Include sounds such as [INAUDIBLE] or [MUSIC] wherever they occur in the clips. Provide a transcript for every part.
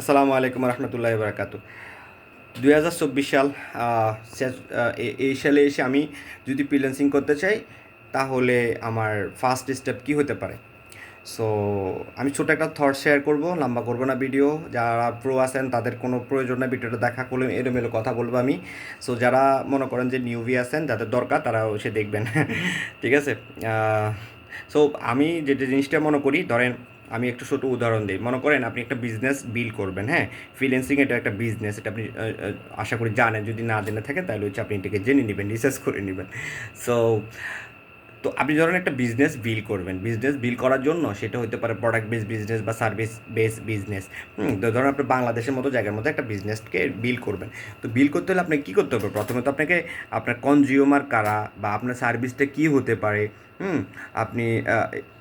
আসসালামু আলাইকুম রহমতুল্লাহ বারাকাতু। দুই হাজার চব্বিশ সাল এই সালে এসে আমি যদি ফ্রিল্যান্সিং করতে চাই, তাহলে আমার ফার্স্ট স্টেপ কি হতে পারে? সো আমি ছোটো একটা থট শেয়ার করব, লম্বা করব না ভিডিও যারা প্রো আছেন, তাদের কোনো প্রয়োজন না ভিডিওটা দেখা করলে এলোমেলো কথা বলব আমি। সো যারা মনে করেন যে নিউভি আছেন, যাদের দরকার তারা এসে দেখবেন। [LAUGHS] ঠিক আছে? সো আমি যে যে জিনিসটা মনে করি, ধরেন আমি একটু ছোট উদাহরণ দিই। মনে করেন আপনি একটা বিজনেস বিল করবেন হ্যাঁ? ফ্রিল্যান্সিং এটা একটা বিজনেস এটা আপনি আশা করি জানেন। যদি না জেনে থাকেন, তাহলে হচ্ছে আপনি এটাকে জেনে নেবেন রিসার্চ করে নেবেন। সো তো আপনি ধরেন একটা বিজনেস বিল করবেন। বিজনেস বিল করার জন্য সেটা হতে পারে প্রোডাক্ট বেস বিজনেস বা সার্ভিস বেস বিজনেস তো ধরুন আপনি বাংলাদেশের মতো জায়গার মধ্যে একটা বিজনেসকে বিল করবেন। তো বিল করতে হলে আপনাকে কী করতে হবে? প্রথমে তো আপনাকে আপনার কনজিউমার কারা বা আপনার সার্ভিসটা কী হতে পারে? হুম, আপনি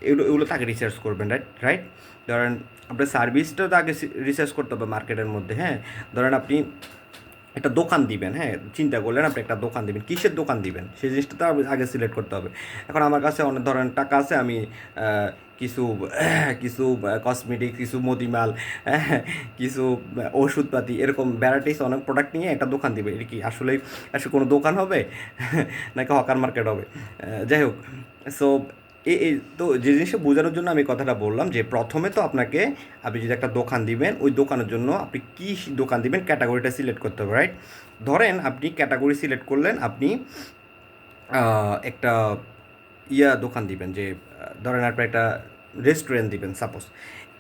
এগুলো এগুলো তাকে রিসার্চ করবেন রাইট রাইট ধরেন আপনার সার্ভিসটা তাকে রিসার্চ করতে হবে মার্কেটের মধ্যে হ্যাঁ? ধরেন আপনি একটা দোকান দিবেন হ্যাঁ? চিন্তা করলেন আপনি একটা দোকান দিবেন। কিসের দোকান দিবেন? সেই জিনিসটা তো আগে সিলেক্ট করতে হবে। এখন আমার কাছে অনেক ধরনের টাকা আছে আমি কিছু [CLEARS THROAT] কিছু কসমেটিক কিছু মদিমাল হ্যাঁ, কিছু ওষুধপাতি এরকম ভ্যারাইটিস অনেক প্রোডাক্ট নিয়ে একটা দোকান দিবে। এটা কি আসলে আসলে কোনো দোকান হবে? [LAUGHS] নাকি হকার মার্কেট হবে? যাই হোক। সো এই তো যে জিনিসটা বোঝানোর জন্য আমি কথাটা বললাম যে প্রথমে তো আপনাকে আপনি যদি একটা দোকান দিবেন, ওই দোকানের জন্য আপনি কী দোকান দিবেন ক্যাটাগরিটা সিলেক্ট করতে হবে রাইট ধরেন আপনি ক্যাটাগরি সিলেক্ট করলেন, আপনি একটা ইয়া দোকান দিবেন যে, ধরেন আপনি একটা রেস্টুরেন্ট দিবেন সাপোজ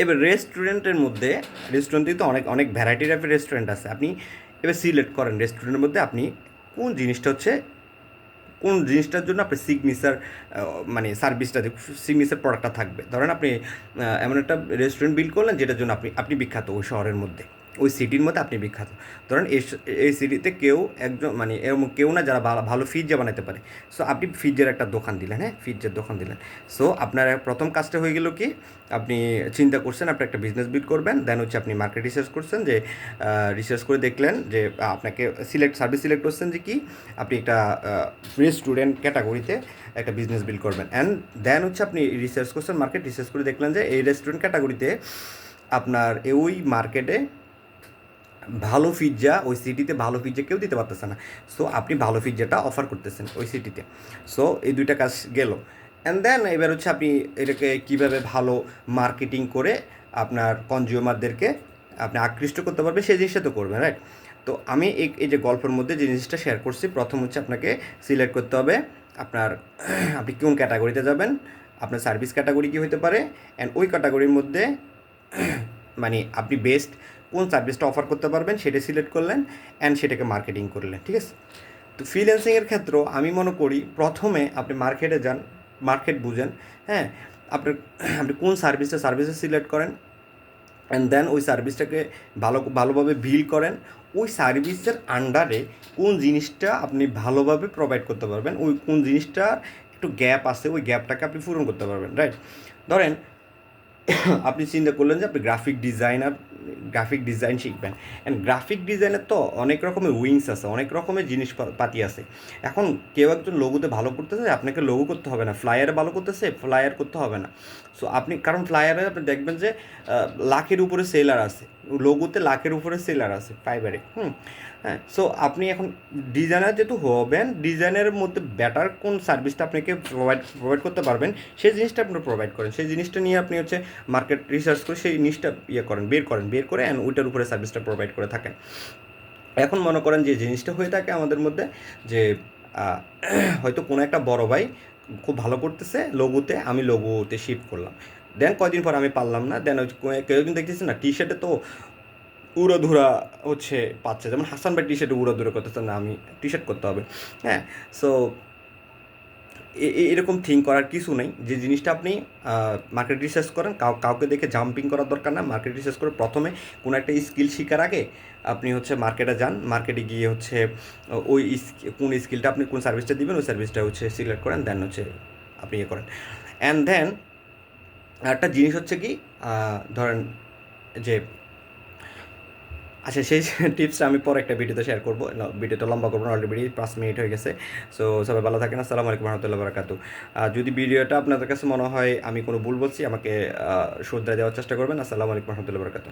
এবার রেস্টুরেন্টের মধ্যে রেস্টুরেন্টে তো অনেক অনেক ভ্যারাইটি টাইপের রেস্টুরেন্ট আছে। আপনি এবার সিলেক্ট করেন রেস্টুরেন্টের মধ্যে আপনি কোন জিনিসটা হচ্ছে কোন জিনিসটার জন্য আপনি সিগনেচার মানে সার্ভিসটা সিগনেচার প্রোডাক্টটা থাকবে? ধরেন আপনি এমন একটা রেস্টুরেন্ট বিল করলেন, যেটার জন্য আপনি আপনি বিখ্যাত ওই শহরের মধ্যে। ওই সিটির মধ্যে আপনি বিখ্যাত। ধরেন এই সিটিতে কেউ একজন মানে এরকম কেউ না যারা ভালো পিৎজা বানাতে পারে। সো আপনি পিৎজার একটা দোকান দিলেন হ্যাঁ? পিৎজার দোকান দিলেন। সো আপনার প্রথম কাজটা হয়ে গেল কি? আপনি চিন্তা করছেন, আপনি একটা বিজনেস বিল্ড করবেন দেন হচ্ছে আপনি মার্কেট রিসার্চ করছেন যে রিসার্চ করে দেখলেন যে আপনাকে সিলেক্ট সার্ভিস সিলেক্ট করছেন যে কি? আপনি একটা রেস্টুরেন্ট ক্যাটাগরিতে একটা বিজনেস বিল্ড করবেন। অ্যান্ড দেন হচ্ছে আপনি রিসার্চ করছেন মার্কেট রিসার্চ করে দেখলেন যে, এই রেস্টুরেন্ট ক্যাটাগরিতে আপনার ওই মার্কেটে ভালো পিৎজা ওই সিটিতে ভালো পিৎজা কেউ দিতে পারতেছে না। সো আপনি ভালো পিৎজাটা অফার করতেছেন ওই সিটিতে। সো এই দুইটা কাজ গেল। অ্যান্ড দেন এবার হচ্ছে আপনি এটাকে কীভাবে ভালো মার্কেটিং করে আপনার কনজিউমারদেরকে আপনি আকৃষ্ট করতে পারবে, সেই জিনিসটা তো করবেন রাইট তো আমি এই যে গল্পের মধ্যে যে জিনিসটা শেয়ার করছি, প্রথম হচ্ছে আপনাকে সিলেক্ট করতে হবে আপনার [CLEARS THROAT] আপনি কোন ক্যাটাগরিতে যাবেন, আপনার সার্ভিস ক্যাটাগরি কী হতে পারে অ্যান্ড ওই ক্যাটাগরির মধ্যে [CLEARS THROAT] মানে আপনি বেস্ট কোন সার্ভিসটা অফার করতে পারবেন সেটা সিলেক্ট করলেন অ্যান্ড সেটাকে মার্কেটিং করলেন, ঠিক আছে? তো ফ্রিল্যান্সিংয়ের ক্ষেত্রেও আমি মনে করি প্রথমে আপনি মার্কেটে যান মার্কেট বুঝেন হ্যাঁ? আপনার, আপনি কোন সার্ভিসটা সার্ভিসে সিলেক্ট করেন অ্যান্ড দেন ওই সার্ভিসটাকে ভালো, ভালোভাবে বিল করেন, ওই সার্ভিসের আন্ডারে কোন জিনিসটা আপনি ভালোভাবে প্রোভাইড করতে পারবেন, ওই কোন জিনিসটা একটু গ্যাপ আছে, ওই গ্যাপটাকে আপনি পূরণ করতে পারবেন রাইট ধরেন আপনি চিন্তা করলেন যে আপনি গ্রাফিক ডিজাইনার গ্রাফিক ডিজাইন শিখবেন। অ্যান্ড গ্রাফিক ডিজাইনের তো অনেক রকমের উইংস আছে, অনেক রকমের জিনিস পাতি আছে। এখন কেউ একজন লোগোতে ভালো করতেছে, আপনাকে লোগো করতে হবে না। ফ্লায়ারে ভালো করতেছে ফ্লায়ার করতে হবে না। সো আপনি, কারণ ফ্লায়ারে আপনি দেখবেন যে লাখের উপরে সেলার আছে। লোগোতে লাখের উপরে সেলার আছে ফাইবারে হুম? হ্যাঁ সো আপনি এখন ডিজাইনার যেহেতু হবেন ডিজাইনের মধ্যে বেটার কোন সার্ভিসটা আপনাকে প্রোভাইড প্রোভাইড করতে পারবেন, সেই জিনিসটা আপনি প্রোভাইড করেন। সেই জিনিসটা নিয়ে আপনি হচ্ছে মার্কেট রিসার্চ করে সেই জিনিসটা ইয়ে করেন, বের করেন, বের করে অ্যান্ড ওইটার উপরে সার্ভিসটা প্রোভাইড করে থাকেন। এখন মনে করেন যে জিনিসটা হয়ে থাকে আমাদের মধ্যে যে হয়তো কোনো একটা বড় ভাই খুব ভালো করতেছে লোগোতে আমি লোগোতে শিফট করলাম। দেন কয়দিন পর আমি পারলাম না। দেন কেউ কিন্তু দেখতেছি না টি শার্টে তো উড়াধুরা হচ্ছে পাচ্ছে। যেমন হাসান ভাই টি শার্টে উড়াধুরা করতেছে না, আমি টি শার্ট করতে হবে। হ্যাঁ সো এরকম থিঙ্ক করার কিছু নেই। যে জিনিসটা আপনি মার্কেট রিসার্চ করেন, কাউ কাউকে দেখে জাম্পিং করার দরকার না। মার্কেট রিসার্চ করে প্রথমে কোনো একটা স্কিল শেখার আগে আপনি হচ্ছে মার্কেটে যান। মার্কেটে গিয়ে হচ্ছে, ওই কোন স্কিলটা আপনি কোন সার্ভিসটা দিবেন, ওই সার্ভিসটা হচ্ছে সিলেক্ট করেন দেন হচ্ছে আপনি ইয়ে করেন। অ্যান্ড দেন একটা জিনিস হচ্ছে কি ধরেন যে আচ্ছা সেই [LAUGHS] টিপসটা আমি পরে একটা ভিডিওতে শেয়ার করব। ভিডিও ভিডিওটা লম্বা করব অলরেডি পাঁচ মিনিট হয়ে গেছে। সো সবাই ভালো থাকেন, আসসালামু আলাইকুম রহমতুল্লাহ বারাকাতু। যদি ভিডিওটা আপনাদের কাছে মনে হয় আমি কোনো ভুল বলছি, আমাকে শ্রদ্ধা দেওয়ার চেষ্টা করবেন। আসসালামু আলাইকুম রহমতুল্লাহ বারাকাতু।